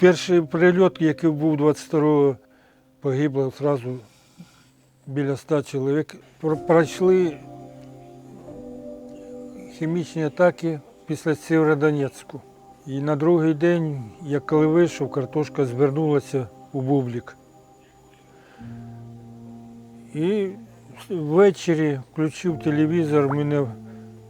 Перший прильот, який був 22-го, погибло одразу біля 100 чоловік. Пройшли хімічні атаки після Сєвєродонецьку. І на другий день, як коли вийшов, картошка звернулася у бублік. І ввечері включив телевізор, мене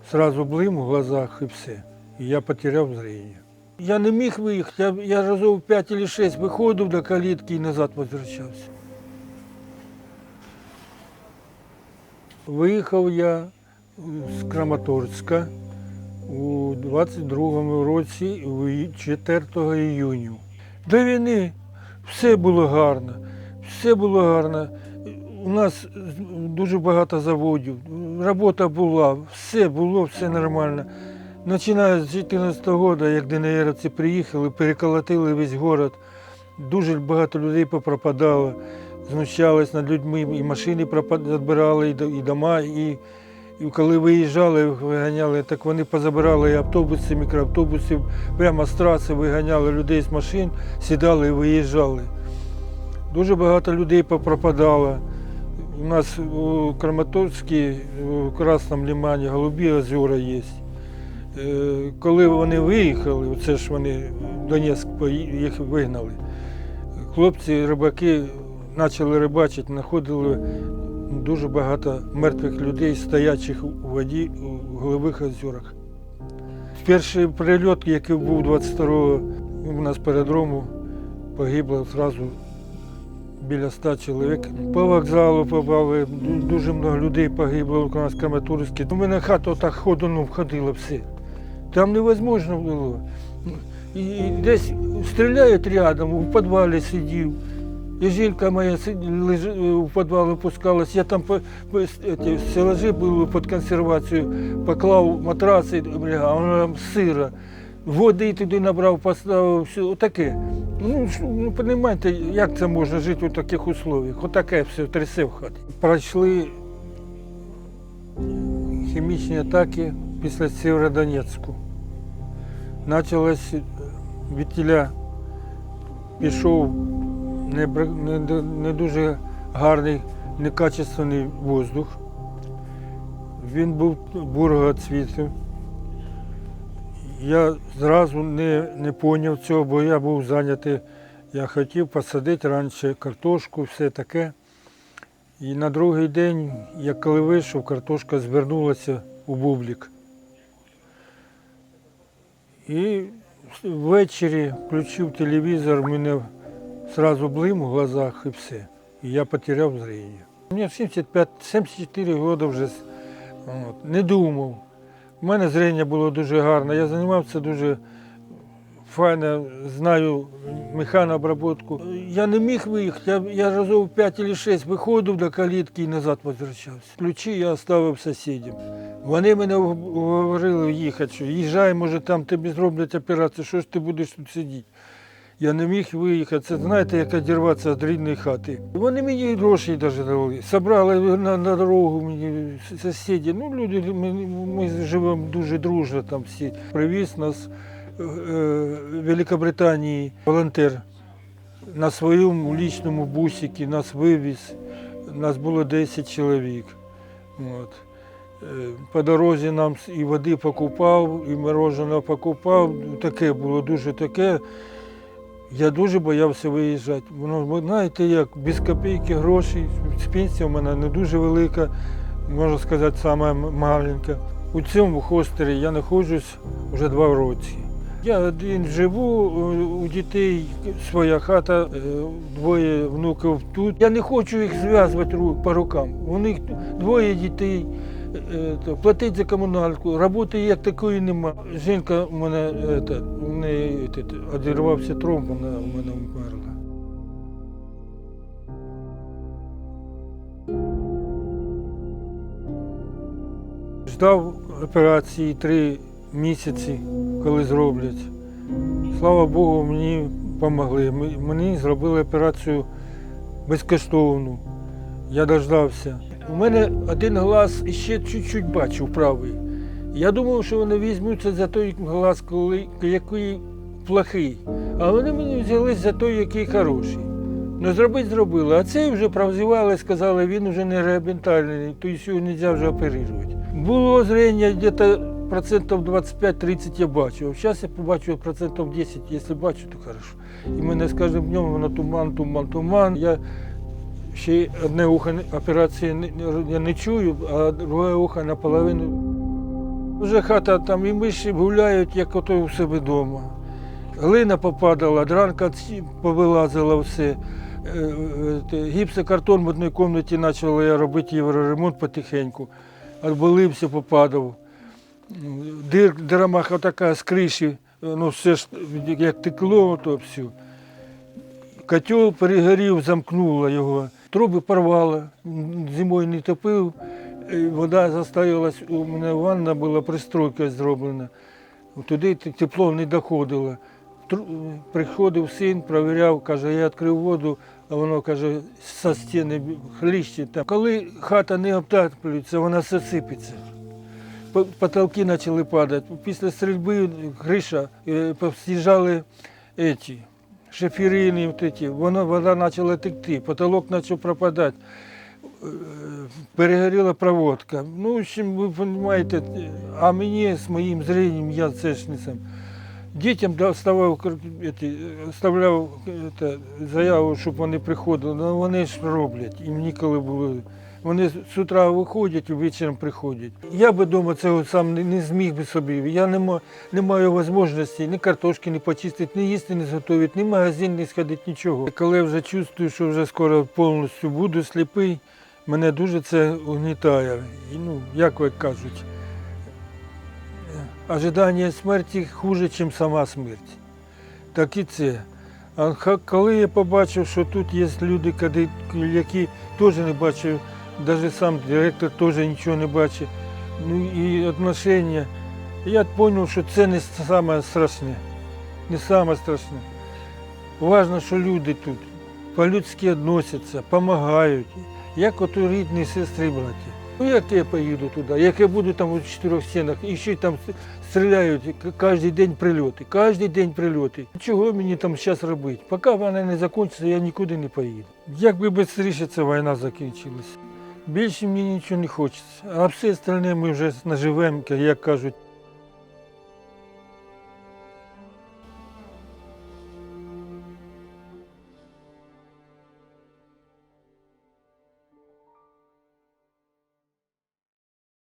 одразу блим в глазах і все. І я потеряв зрення. Я не міг виїхати, я, я разів 5 чи 6 виходив до калітки і назад возвращався. Виїхав я з Краматорська у 22-му році, 4 іюню. До війни все було гарно, все було гарно. У нас дуже багато заводів, робота була, все було, все нормально. Починаю з 2014 року, як ДНРівці приїхали, переколотили весь город. Дуже багато людей попропадало, знущались над людьми, і машини забирали, і дома, і, і коли виїжджали, виганяли, так вони позабирали і автобуси, мікроавтобуси, прямо з траси виганяли людей з машин, сідали і виїжджали. Дуже багато людей попропадало. У нас у Краматорській, у Красному лимані голубі озера є. Е, Коли вони виїхали, це ж вони Донецьк їх вигнали. Хлопці, рибаки почали рибачити, знаходили дуже багато мертвих людей, стоячих у воді у голубих озерах. Перший прильот, який був 22-го у нас перед Рому, погибло одразу біля 100 чоловік. По вокзалу попали, дуже багато людей погибло у нас Краматорській. У мене хата так ходуном входила все. Там невозможно було. І десь стріляють рядом, у підвалі сидів. І жінка моя лежи- у підвал опускалась. Я там стелажі були під консервацію, поклав матраси, бля, а воно там сира. Води туди набрав, поставив, все, отаке. Ну, ну, розумієте, як це можна жити у таких условиях? Отаке все трясе в хаті. Пройшли хімічні атаки після Сєвєродонецьку. Почалось від тіля пішов не, не, не дуже гарний, некачественний воздух. Він був бурого цвіту. Я зразу не, не зрозумів цього, бо я був зайнятий. Я хотів посадити раніше картошку, все таке. І на другий день, як коли вийшов, картошка звернулася у бублік. І ввечері включив телевізор, в мене одразу блим в глазах і все. І я потеряв зрення. Мені 75, 74 роки вже от, не думав. У мене зріння було дуже гарне. Я займався дуже файно, знаю механообработку. Я не міг виїхати, я, я разів 5 чи 6 виходив до калітки і назад возвращався. Ключі я оставив сусідям. Вони мене говорили їхати, що їжджай, може там тобі зроблять операцію, що ж ти будеш тут сидіти. Я не міг виїхати. Це знаєте, як одірватися від рідної хати. Вони мені гроші навіть дали. Собрали на, на дорогу мені сусіди. Ну, люди, ми, ми живемо дуже дружно там всі. Привіз нас е, е, Великобританії волонтер на своєму лічному бусикі нас вивіз. Нас було 10 чоловік. От. Е, По дорозі нам і води покупав, і мороженого покупав. Таке було дуже таке. Я дуже боявся виїжджати. Воно, знаєте, як без копійки грошей, пенсія в мене не дуже велика, можна сказати, сама маленька. У цьому хостелі я знаходжусь вже два роки. Я один живу, у дітей своя хата, е, двоє внуків тут. Я не хочу їх зв'язувати по рукам. У них двоє дітей. е, Платить за комунальку, роботи як такої нема. Жінка у мене одірвався тромб, вона у мене вмерла. Ждав операції три місяці, коли зроблять. Слава Богу, мені допомогли. Мені зробили операцію безкоштовну. Я дождався. У мене один глаз ще чуть-чуть бачив правий. Я думав, що вони візьмуться за той глаз, коли, який плохий. А вони мені взялись за той, який хороший. Ну, зробити зробили. А цей вже прозівали, сказали, він вже не реабілітальний, то його не можна вже оперувати. Було зрення десь процентів 25-30 я бачив. Зараз я побачу процентів 10, якщо бачу, то хорошо. І мене з кожним днем воно туман, туман, туман. Я ще одне ухо операції я не чую, а друге ухо наполовину. Вже хата там і миші гуляють, як ото у себе вдома. Глина попадала, дранка повилазила все. Е, е, Гіпсокартон в одній кімнаті почав я робити євроремонт потихеньку. Обвалився, попадав. Дир, дирамаха така з криші, ну все ж як текло, то все. Котел перегорів, замкнуло його. Труби порвало, зимою не топив, е, вода застоялась, у мене ванна була пристройка зроблена. Туди тепло не доходило. Приходив син, перевіряв, каже, я відкрив воду, а воно каже, со стіни. Там. Коли хата не обтаплюється, вона все сипеться По- Потолки почали падати. Після стрільби криша, е, з'їжджали эти, шиферини, вот эти, воно, вода почала текти, потолок почав пропадати. Е, Перегоріла проводка. Ну, в общем, ви розумієте, а мені з моїм зренням я це ж не сам. Дітям доставав, эти, оставляв это, заяву, щоб вони приходили, але вони ж роблять, їм ніколи було. Вони з утра виходять, ввечері приходять. Я би вдома цього сам не, зміг би собі. Я не, ма- не маю можливості ні картошки не почистити, ні їсти не зготувати, ні магазин не сходити, нічого. Коли я вже чувствую, що вже скоро повністю буду сліпий, мене дуже це угнітає. І, ну, як ви кажуть, ожидання смерті хуже, ніж сама смерть. Так і це. А коли я побачив, що тут є люди, які теж не бачив, навіть сам директор теж нічого не бачить, ну і відношення, я зрозумів, що це не саме страшне. Не саме страшне. Важно, що люди тут по-людськи відносяться, допомагають, як от рідні сестри і браті. Ну як я поїду туди, як я буду там у чотирьох стінах, і ще там стріляють кожен день прильоти, кожен день прильоти. Чого мені там зараз робити? Поки вона не закінчиться, я нікуди не поїду. Як би швидше ця війна закінчилася. Більше мені нічого не хочеться. А все остальне ми вже наживемо, як кажуть,